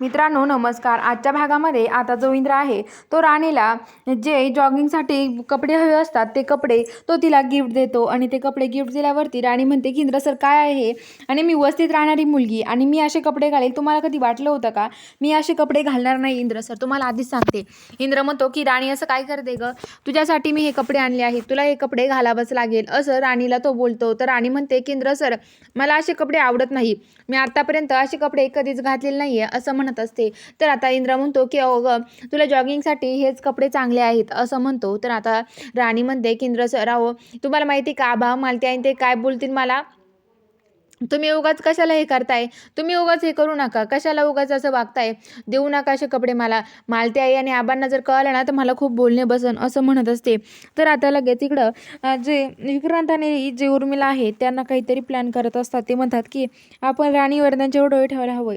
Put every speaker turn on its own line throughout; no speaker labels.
मित्रांनो नमस्कार. आजच्या भागामध्ये आता जो इंद्र आहे तो राणीला जे जॉगिंगसाठी कपडे हवे असतात ते कपडे तो तिला गिफ्ट देतो. आणि ते कपडे गिफ्ट दिल्यावरती राणी म्हणते की इंद्र सर काय आहे? आणि मी व्यवस्थित राहणारी मुलगी. आणि मी असे कपडे घालेल. तुम्हाला कधी वाटलं होतं का? मी असे कपडे घालणार नाही इंद्र सर तुम्हाला आधीच सांगते. इंद्र म्हणतो की राणी असं काय करते ग? तुझ्यासाठी मी हे कपडे आणले आहेत. तुला हे कपडे घालावंच लागेल. असं राणीला तो बोलतो. तर राणी म्हणते की इंद्र सर मला असे कपडे आवडत नाही. मी आतापर्यंत असे कपडे कधीच घातलेले नाही आहे असं म्हणत असते. तर आता इंद्र म्हणतो की अगं तुला जॉगिंगसाठी हेच कपडे चांगले आहेत असं म्हणतो. तर आता राणी म्हणते की इंद्र सर अहो तुम्हाला माहिती का? आबा मालते आणि ते काय बोलतील मला? तुम्ही उगाच कशाला हे करताय? तुम्ही उगाच हे करू नका. कशाला उगाच असं वागताय? देऊ नका असे कपडे मला. मालते आई आणि आबांना जर कळलं ना तर मला खूप बोलणे बसन असं म्हणत असते. तर आता लगेच इकडं जे विक्रांत आणि जे उर्मिला आहे त्यांना काहीतरी प्लॅन करत असतात. ते म्हणतात की आपण राणीवर त्यांच्यावर डोळे ठेवायला हवं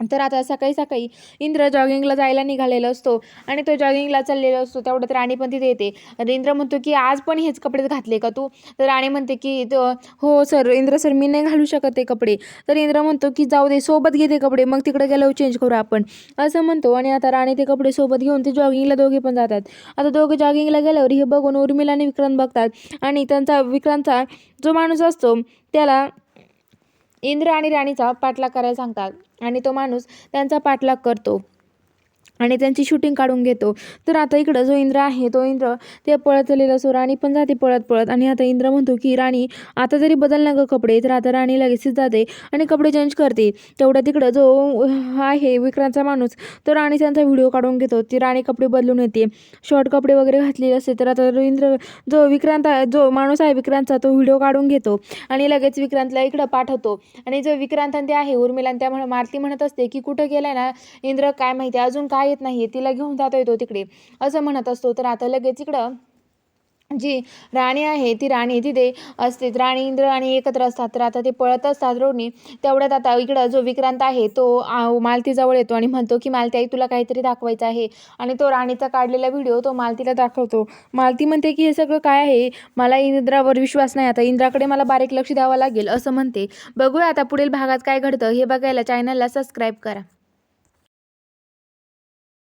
तर आता सकाळी सकाळी इंद्र जॉगिंगला जायला निघालेला असतो आणि तो जॉगिंगला चाललेला असतो. तेवढ्यात राणी पण तिथे येते. तर इंद्र म्हणतो की आज पण हेच कपडे घातले का तू? तर राणी म्हणते की हो सर इंद्र सर मी नाही घालू शकत ते कपडे. तर इंद्र म्हणतो की जाऊ दे सोबत घे ते कपडे मग तिकडे गेल्यावर चेंज करू आपण. असं म्हणतो आणि आता राणी ते कपडे सोबत घेऊन ते जॉगिंगला दोघे पण जातात. आता दोघे जॉगिंगला गेल्यावर हे बघून उर्मिला आणि विक्रांत बघतात. आणि त्यांचा विक्रांतचा जो माणूस असतो त्याला इंद्र आणि राणीचा पाठलाग करायला सांगतात आणि तो माणूस त्यांचा पाठलाग करतो. आणि त्यांची शूटिंग काढून घेतो. तर आता इकडं जो इंद्र आहे तो इंद्र ते पळत चाललेला असतो. राणी पण जाते पळत पळत. आणि आता इंद्र म्हणतो की राणी आता तरी बदल ना गं कपडे तर आता राणी लगेचच जाते आणि कपडे चेंज करते. तेवढ्या तिकडं जो आहे विक्रांतचा माणूस तो राणी त्यांचा व्हिडिओ काढून घेतो. ती राणी कपडे बदलून येते. शॉर्ट कपडे वगैरे घातलेले असते. तर आता इंद्र जो विक्रांत आहे- जो माणूस आहे विक्रांतचा तो व्हिडिओ काढून घेतो. आणि लगेच विक्रांतला इकडं पाठवतो. आणि जो विक्रांत आणि ते आहे उर्मिला आणि त्या म्हण मारती म्हणत असते की कुठं गेलाय ना इंद्र? काय माहिती? अजून काय येत नाही तिला घेऊन जाता येतो तिकडे. असं म्हणत असतो. तर आता लगेच इकडं जी राणी आहे ती राणी तिथे असते. राणी इंद्र आणि एकत्र असतात. तर आता ते पळत असतात रोडनी. तेवढ्यात आता इकडं जो विक्रांत आहे तो मालतीजवळ येतो आणि म्हणतो की मालती आई तुला काहीतरी दाखवायचं आहे. आणि तो राणीचा काढलेला व्हिडिओ तो मालतीला दाखवतो. मालती म्हणते की हे सगळं काय आहे? मला इंद्रावर विश्वास नाही. आता इंद्राकडे मला बारीक लक्ष द्यावं लागेल. असं म्हणते. बघूया आता पुढील भागात काय घडतं. हे बघायला चॅनलला सबस्क्राईब करा.